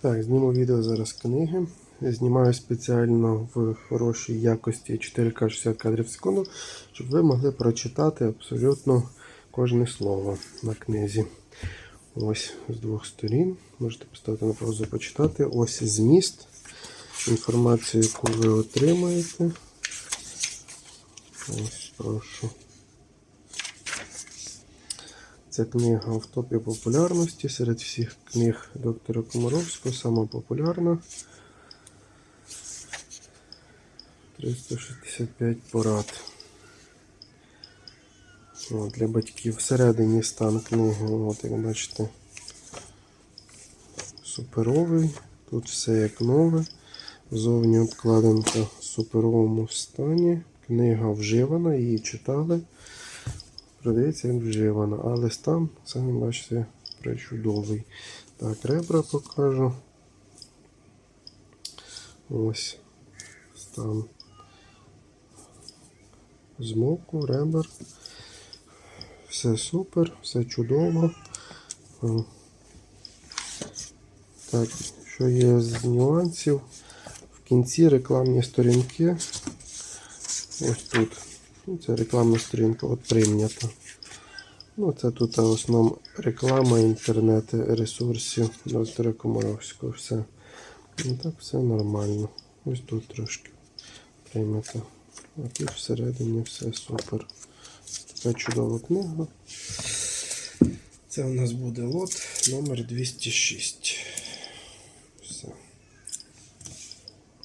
Так, зніму відео зараз книги. Знімаю спеціально в хорошій якості 4К 60 кадрів в секунду, щоб ви могли прочитати абсолютно кожне слово на книзі. Ось з двох сторін. Можете поставити на паузу почитати. Ось зміст. Інформацію, яку ви отримаєте. Ось, прошу. Ця книга в топі популярності серед всіх книг доктора Комаровського, сама популярна. 365 порад. О, для батьків. Всередині стан книги, от як бачите, суперовий. Тут все як нове. Зовні обкладинка в суперовому стані. Книга вживана, її читали. Продається як вживана, але стан, самі бачите, причудовий. Так, ребра покажу. Ось стан змоку, ребер. Все супер, все чудово. Так, що є з нюансів? В кінці рекламні сторінки. Ось тут. Ну, Це рекламна сторінка, от прийнята. Ну, це тут в основному реклама інтернету, ресурсів доктора Комаровського. Все. Ну, так все нормально. Ось тут трошки прийнято. А тут всередині все супер. Така чудова книга. Це у нас буде лот номер 206.